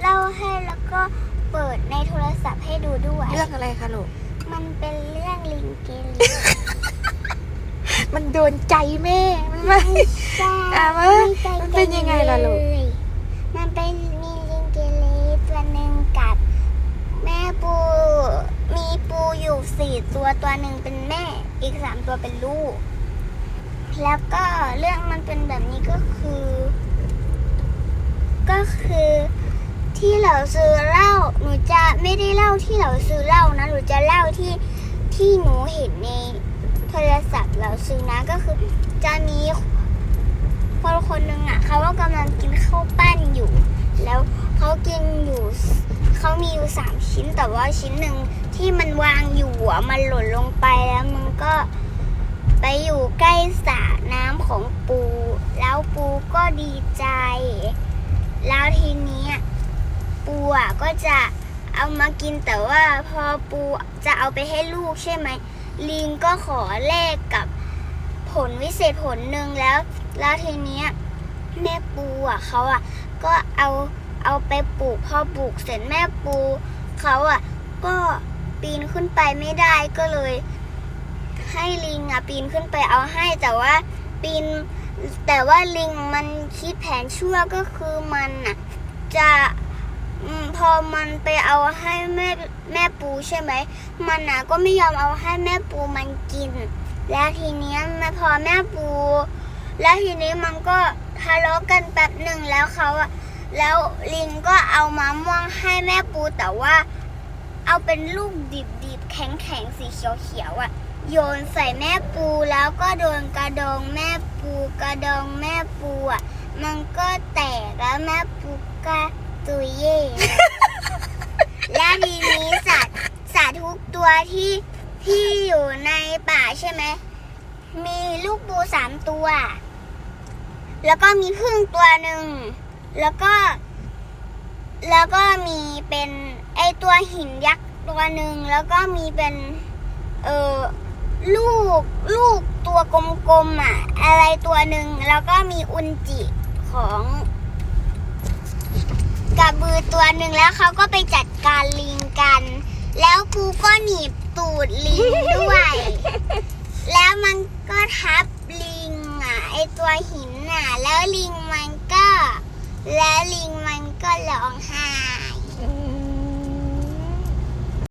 เล่าให้แล้วก็เปิดในโทรศัพท์ให้ดูด้วย เรื่องอะไรคะลูก มันเป็นเรื่องลิงเกลีมันโดนใจแม่ มันไม่ใช่อะมันไม่ใจมันเป็นยังไงล่ะลูกเยมันเป็นมีลิงเกลีตัวหนึ่งกับ แม่ปู มีปูอยู่สี่ตัวตัวหนึ่งเป็นแม่ อีกสามตัวเป็นลูก แล้วก็เรื่องมันเป็นแบบนี้ก็คือ ก็คือ ที่เราซื้อเหล้าหนูจะไม่ได้เล่าที่เราซื้อเหล้านะหนูจะเล่าที่ที่หนูเห็นในโทรศัพท์เราซื้อนะก็คือจะมีคนคนหนึ่งอะเขาก็กำลังกินข้าวปั้นอยู่ แล้วเขากินอยู่เขามีอยู่สามชิ้น แต่ว่าชิ้นหนึ่งที่มันวางอยู่อะมันหล่นลงไปแล้วมันก็ไปอยู่ใกล้สระน้ำของปู แล้วปูก็ดีใจ แล้วทีนี้ ปูอะก็จะเอามากินแต่ว่าพอปูจะเอาไปให้ลูกใช่ไหม ลิงก็ขอแลกกับผลวิเศษผลหนึ่งแล้ว แล้วทีเนี้ยแม่ปูอะเขาอะก็เอาเอาไปปลูกพอปลูกเสร็จแม่ปูเขาอะก็ปีนขึ้นไปไม่ได้ก็เลย ให้ลิงอะปีนขึ้นไปเอาให้แต่ว่าปีนแต่ว่าลิงมันคิดแผนชั่วก็คือมันอะจะ พอมันไปเอาให้แม่แม่ปูใช่ไหม มันอะก็ไม่ยอมเอาให้แม่ปูมันกิน แล้วทีเนี้ยแม่พอแม่ปู แล้วทีนี้มันก็ทะเลาะกันแป๊บหนึ่งแล้วเขาอะแล้วลิงก็เอามะม่วงให้แม่ปูแต่ว่า เอาเป็นลูกดิบๆแข็งๆสีเขียวๆอะโยนใส่แม่ปูแล้วก็โดนกระดองแม่ปูกระดองแม่ปูอะมันก็แตกแล้วแม่ปูก็ตุยเย่ แล้วทีนี้สัตว์สั ตัวที่ที่อยู่ในป่าใช่ไหม มีลูกปูสามตัว แล้วก็มีพึ่งตัวหนึ่ง แล้วก็ แล้วก็มีเป็นไอตัวหินยักษ์ตัวหนึ่ง แล้วก็มีเป็น เออลูกลูกตัวกลมๆอะ อะไรตัวหนึ่ง แล้วก็มีอุนจิของกระบือตัวหนึ่งแล้วเขาก็ไปจัดการลิงกัน แล้วปูก็หนีบตูดลิงด้วย แล้วมันก็ทับลิงอะ ไอตัวหินอะ แล้วลิงมันก็